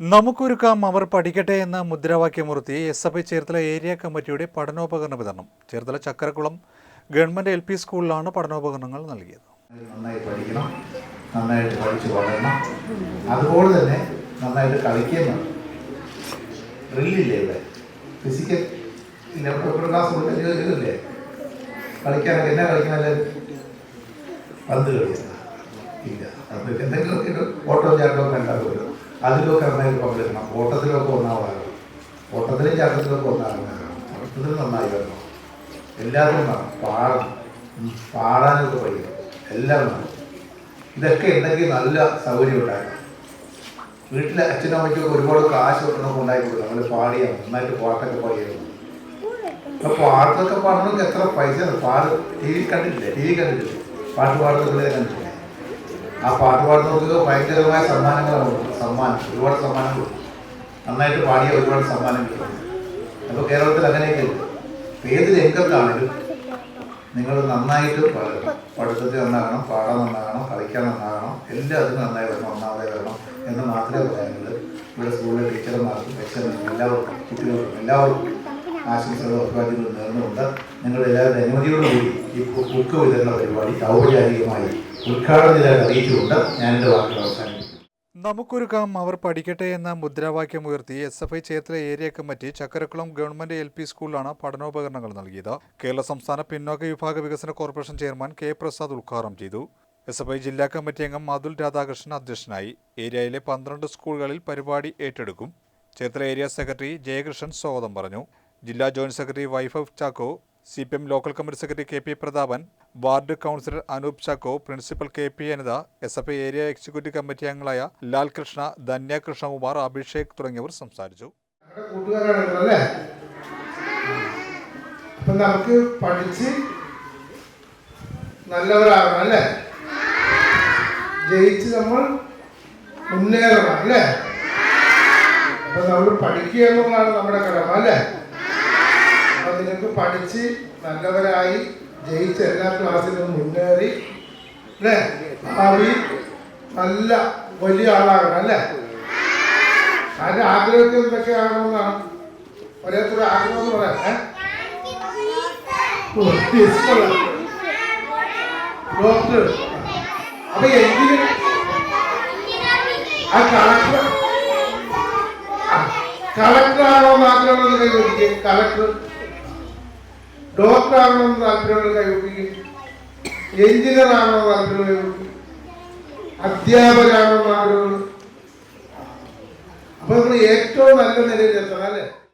നമുക്കൊരുക്കാം അവർ പഠിക്കട്ടെ എന്ന മുദ്രാവാക്യമുർത്തി S F I Cherthala area കമ്മിറ്റിയുടെ പഠനോപകരണ വിതരണം. Cherthala Chakkarakulam government L P സ്കൂളിലാണ് പഠനോപകരണങ്ങൾ നൽകിയത്. നന്നായി പഠിക്കണം. നന്നായിട്ട് പഠിച്ചു വളരണം. അതുപോലെ തന്നെ നന്നായിട്ട് കളിക്കണം ഡ്രില്ലില്ലേ ഇവിടെ ഫിസിക്കൽ ക്ലാസ് ഇതില്ലേ? കളിക്കാനൊക്കെ എന്നാ കളിക്കണല്ലേ പന്ത് കളിക്കുന്ന ഇല്ല അത് എന്തെങ്കിലും ഓട്ടോ ചാട്ടോ കണ്ടാൽ ഉണ്ടാകുമല്ലോ അതിലൊക്കെ നന്നായിട്ട് പങ്കെടുക്കണം ഓട്ടത്തിലൊക്കെ ഒന്നാമതാകണം ഓട്ടത്തിലും ചാട്ടത്തിലൊക്കെ ഓട്ടത്തിൽ നന്നായി വരണം. എല്ലാത്തിനും വേണം പാടണം. പാടാനൊക്കെ പഠിക്കണം. എല്ലാം വേണം ഇതൊക്കെ ഉണ്ടെങ്കിൽ നല്ല സൗകര്യം ഉണ്ടാക്കണം വീട്ടിലെ അച്ഛനും അമ്മയ്ക്കൊക്കെ ഒരുപാട് കാശ് കിട്ടണമൊക്കെ ഉണ്ടായി കൊടുക്കണം നമ്മൾ പാടിയാൽ നന്നായിട്ട് പാട്ടൊക്കെ പാടിയായിരുന്നു. അപ്പൊ പാട്ടൊക്കെ പാടണമെങ്കിൽ എത്ര പൈസ പാട് ടി വി കണ്ടിട്ടില്ലേ? ടി വി കണ്ടിട്ടില്ലേ? പാട്ട് പാടുന്നത് കണ്ടിട്ടില്ലേ? ആ പാട്ട് പാടുന്നവർക്ക് ഭയങ്കരമായ സമ്മാനങ്ങളാണ്. സമ്മാനം ഒരുപാട് സമ്മാനങ്ങൾ. നന്നായിട്ട് പാടിയ ഒരുപാട് സമ്മാനം കിട്ടും അപ്പോൾ കേരളത്തിൽ അങ്ങനെയൊക്കെ ഏത് രംഗത്താണെങ്കിലും നിങ്ങൾ നന്നായിട്ട് പാടുക പഠിത്തത്തിൽ നന്നാകണം പാടാൻ നന്നാകണം കളിക്കാൻ നന്നാകണം എല്ലാത്തിനും നന്നായി വരണം ഒന്നാമതായി വരണം എന്ന് മാത്രമേ പറയാനുള്ളൂ ഇവിടെ സ്കൂളിലെ ടീച്ചർമാർക്കും അച്ഛനും എല്ലാവർക്കും കുട്ടികൾക്കും എല്ലാവർക്കും ആശംസകളും അഭിവാദ്യങ്ങളും നേർന്നുകൊണ്ട് നിങ്ങളുടെ എല്ലാവരുടെ അനുമതിയോടുകൂടി ഈ കുക്ക് വിതരണ പരിപാടി ഔപചാരികമായി ഉദ്ഘാടന ചെയ്താൽ അറിയിച്ചുകൊണ്ട് ഞാൻ എന്റെ വാക്കുകൾ നമുക്കൊരുക്കാം അവർ പഠിക്കട്ടെ എന്ന മുദ്രാവാക്യം ഉയർത്തി S F I Cherthala area committee Chakkarakulam government L P സ്കൂളിലാണ് പഠനോപകരണങ്ങൾ നൽകിയത്. കേരള സംസ്ഥാന പിന്നോക്ക വിഭാഗ വികസന കോർപ്പറേഷൻ ചെയർമാൻ കെ പ്രസാദ് ഉദ്ഘാടനം ചെയ്തു. എസ് എഫ് ഐ ജില്ലാ കമ്മിറ്റി അംഗം മധുൽ രാധാകൃഷ്ണൻ അധ്യക്ഷനായി. ഏരിയയിലെ പന്ത്രണ്ട് സ്കൂളുകളിൽ പരിപാടി ഏറ്റെടുക്കും. ചേർത്തല ഏരിയ സെക്രട്ടറി ജയകൃഷ്ണൻ സ്വാഗതം പറഞ്ഞു. ജില്ലാ joint secretary Vaibhav Chacko C P M local committee secretary K P Prathapan ward councillor Anoop Chacko principal K P Anitha S F I area executive committee അംഗങ്ങളായ ലാൽ കൃഷ്ണ ധന്യ കൃഷ്ണകുമാർ അഭിഷേക് തുടങ്ങിയവർ സംസാരിച്ചു. നമുക്ക് പഠിച്ച് നല്ലവരാകണം അല്ലേ? ജയിച്ച് നമ്മൾ മുന്നേറണം അല്ലേ? അപ്പൊ നമ്മൾ പഠിക്കുക എന്നുള്ളതാണ് നമ്മുടെ കടമ അല്ലേ? അപ്പൊ നിങ്ങൾക്ക് പഠിച്ച് നല്ലവരായി ജയിച്ച് എല്ലാ ക്ലാസ്സിലും മുന്നേറി അല്ലേ? ഭാവി നല്ല വലിയ ആളാകണം അല്ലേ? അതിന്റെ ആഗ്രഹത്തിൽ എന്തൊക്കെ ആകണമെന്നാണ്. ഓരോരുത്തരുടെ ആഗ്രഹം എന്ന് പറയാം? ഡോക്ടർ. അപ്പൊ എന്തിന് ആ കളക്ടർ. കളക്ടർ ആകണമെന്ന് ആഗ്രഹമുള്ളത് കൈവപ്പിക്കും കളക്ടർ. ഡോക്ടർ ആകണമെന്ന് താല്പര്യമുള്ള കൈവപ്പിക്കും എഞ്ചിനീയർ ആകണമെന്ന് താല്പര്യം കൈവപ്പിക്കും അധ്യാപകരാകണമെന്ന് ആഗ്രഹമുള്ളത് അപ്പൊ നമ്മൾ ഏറ്റവും നല്ല നിലയിൽ എത്തണം അല്ലേ?